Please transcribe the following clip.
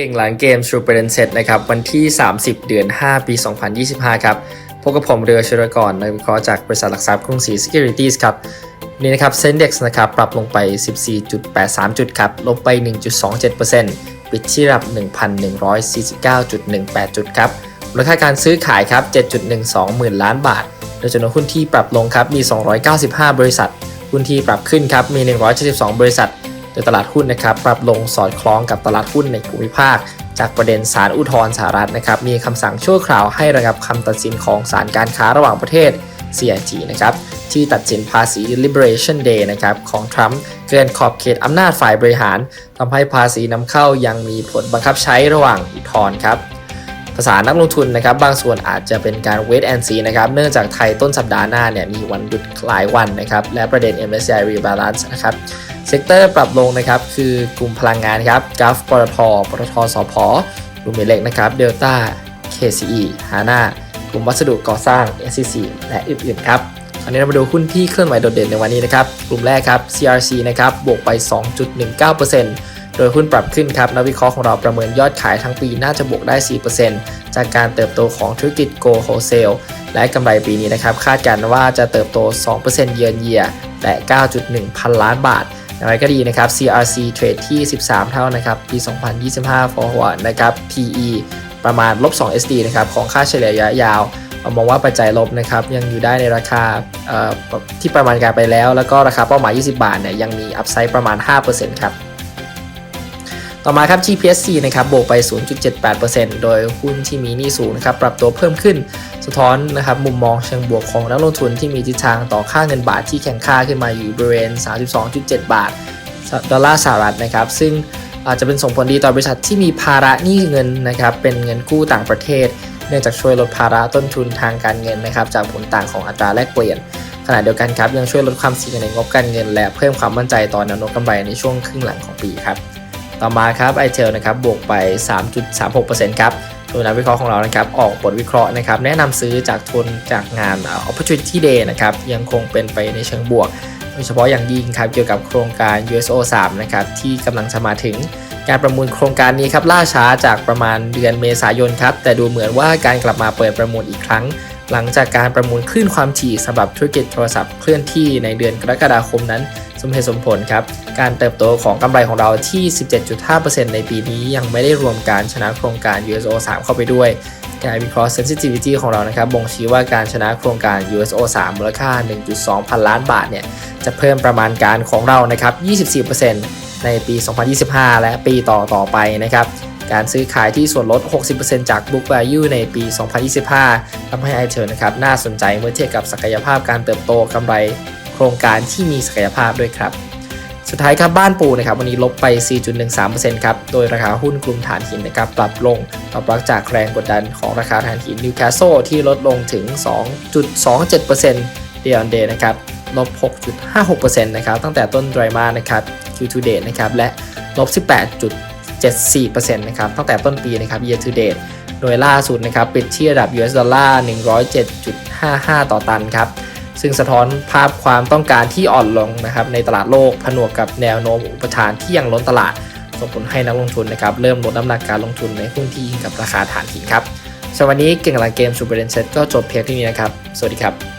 เก่งหลังเกม True p r e d e n Set นะครับวันที่ 30 เดือน 5 ปี 2025 ครับพบกับผมเรือชรกรในวิเคราะห์จากบริษัทหลักทรัพย์กรุงศรี Securities ครับนี่นะครับ Sendex นะครับปรับลงไป 14.83 จุดครับลบไป 1.27%ปิดที่ระดับ 1,149.18 จุดครับมูลค่าการซื้อขายครับ 7.12 หมื่นล้านบาท โดยจำนวนหุ้นที่ปรับลงครับมี 295 บริษัท หุ้นที่ปรับขึ้นครับมี 172 บริษัท ดยตลาดหุ้นนะครับปรับลงสอดคล้องกับตลาดหุ้นในภูมิภาค จากประเด็นสารอุทธรณ์สหรัฐนะครับมีคำสั่งชั่วคราวให้ระงับคำตัดสินของศาลการค้าระหว่างประเทศ CIT นะครับที่ตัดสินภาษี Liberation Day นะครับของทรัมป์เกินขอบเขตอำนาจฝ่ายบริหารทำให้ภาษีนำเข้ายังมีผลบังคับใช้ระหว่างอุทธรณ์ครับ ภาษานักลงทุนนะครับบางส่วนอาจจะเป็นการ wait and see นะครับเนื่องจากไทยต้นสัปดาห์หน้าเนี่ยมีวันหยุดหลายวันนะครับและประเด็น MSCI rebalance นะครับเซกเตอร์ปรับลงนะครับคือกลุ่มพลังงานครับกราฟปตทปตทสพกลุ่มเมเล็กนะครับเดลต้า KCE ฮาน่ากลุ่มวัสดุก่อสร้าง SCC และอื่นๆครับคราวนี้เรามาดูหุ้นที่เคลื่อนไหวโดดเด่นในวันนี้นะครับกลุ่มแรกครับ CRC นะครับบวกไป 2.19% โดยหุ้นปรับขึ้นครับนักวิเคราะห์ของเราประเมินยอดขายทั้งปีน่าจะบวกได้ 4%จากการเติบโตของธุรกิจ Go Wholesale และกำไรปีนี้นะครับ คาดการณ์ว่าจะเติบโต 2%เยือนเยียแต่ 9.1 พันล้านบาทอย่างไรก็ดีนะครับ CRC เทรดที่ 13 เท่านะครับ ปี 2025 forward นะครับ PE ประมาณลบ 2 SD นะครับ ของค่าเฉลี่ยระยะยาวมองว่าปัจจัยลบนะครับ ยังอยู่ได้ในราคาที่ประมาณการไปแล้ว แล้วก็ราคาเป้าหมาย 20 บาทเนี่ยยังมีอัพไซด์ประมาณ 5%ครับ ต่อมาครับ GPSC นะครับบวกไป 0.78%โดยหุ้นที่มีหนี้สูงนะครับปรับตัวเพิ่มขึ้น สะท้อนนะครับมุมมองเชิงบวกของนักลงทุนที่มีทิศทางต่อค่าเงินบาทที่แข็งค่าขึ้นมาอยู่บริเวณ 32.7 บาทดอลลาร์สหรัฐนะครับซึ่งอาจจะเป็นส่งผลดีต่อบริษัทที่มีภาระหนี้เงินนะครับเป็นเงินกู้ต่างประเทศ เนื่องจากช่วยลดภาระต้นทุนทางการเงินนะครับจากผลต่างของอัตราแลกเปลี่ยนขณะเดียวกันครับยังช่วยลดความเสี่ยงในงบการเงิน และเพิ่มความมั่นใจต่อแนวโน้มกำไรในช่วงครึ่งหลังของปีครับ ต่อมาครับ i t e l นะครับบวกไป 3.36%ครับโดยนักวิเคราะห์ของเรานะครับออกบทวิเคราะห์นะครับแนะนำซื้อจากทุนจากงาน Opportunity Day นะครับยังคงเป็นไปในเชิงบวกโดยเฉพาะอย่างยิ่งครับเกี่ยวกับโครงการ USO 3นะครับที่กำลังจะมาถึงการประมูลโครงการนี้ครับล่าช้าจากประมาณเดือนเมษายนครับแต่ดูเหมือนว่าการกลับมาเปิดประมูลอีกครั้ง หลังจากการประมูลคลื่นความถี่สำหรับธุรกิจโทรศัพท์เคลื่อนที่ในเดือนกรกฎาคมนั้น สมเหตุสมผลครับ การเติบโตของกำไรของเราที่ 17.5%ในปีนี้ยังไม่ได้รวมการชนะโครงการ USO 3 เข้าไปด้วยการวิเคราะห์ sensitivity ของเรานะครับ บ่งชี้ว่าการชนะโครงการ USO 3 มูลค่า 1.2 พันล้านบาทเนี่ย จะเพิ่มประมาณการของเรานะครับ 24%ในปี 2025 และปีต่อต่อไปนะครับ การซื้อขายที่ส่วนลด 60%จาก book value ในปี 2025 ทำให้ i t e l นะครับน่าสนใจเมื่อเทียบกับศักยภาพการเติบโตกำไรโครงการที่มีศักยภาพด้วยครับ สุดท้ายครับบ้านปูนะครับวันนี้ลบไป 4.13%ครับ โดยราคาหุ้นกลุ่มฐานหินนะครับปรับลงตอบรับจากแรงกดดันของราคาฐานหินนิวคาสโซที่ลดลงถึง 2.27%เดียนเดย์นะครับลบ 6.56%นะครับตั้งแต่ต้นไตรมาสนะครับ Q2 date นะครับและลบ 74%นะครับตั้งแต่ต้นปีนะครับ year to date โดยล่าสุดนะครับปิดที่ระดับ US ดอลลาร์107.55 ต่อตันครับซึ่งสะท้อนภาพความต้องการที่อ่อนลงนะครับในตลาดโลกผนวกกับแนวโน้มอุปทานที่ยังล้นตลาดส่งผลให้นักลงทุนนะครับเริ่มลดน้ำหนักการลงทุนในหุ้นที่อิงกับราคาฐานหินครับสำหรับวันนี้เก่งกำลังเกมซูเปอร์เดนเซ็ตก็จบเพียงเท่านี้นะครับ สวัสดีครับ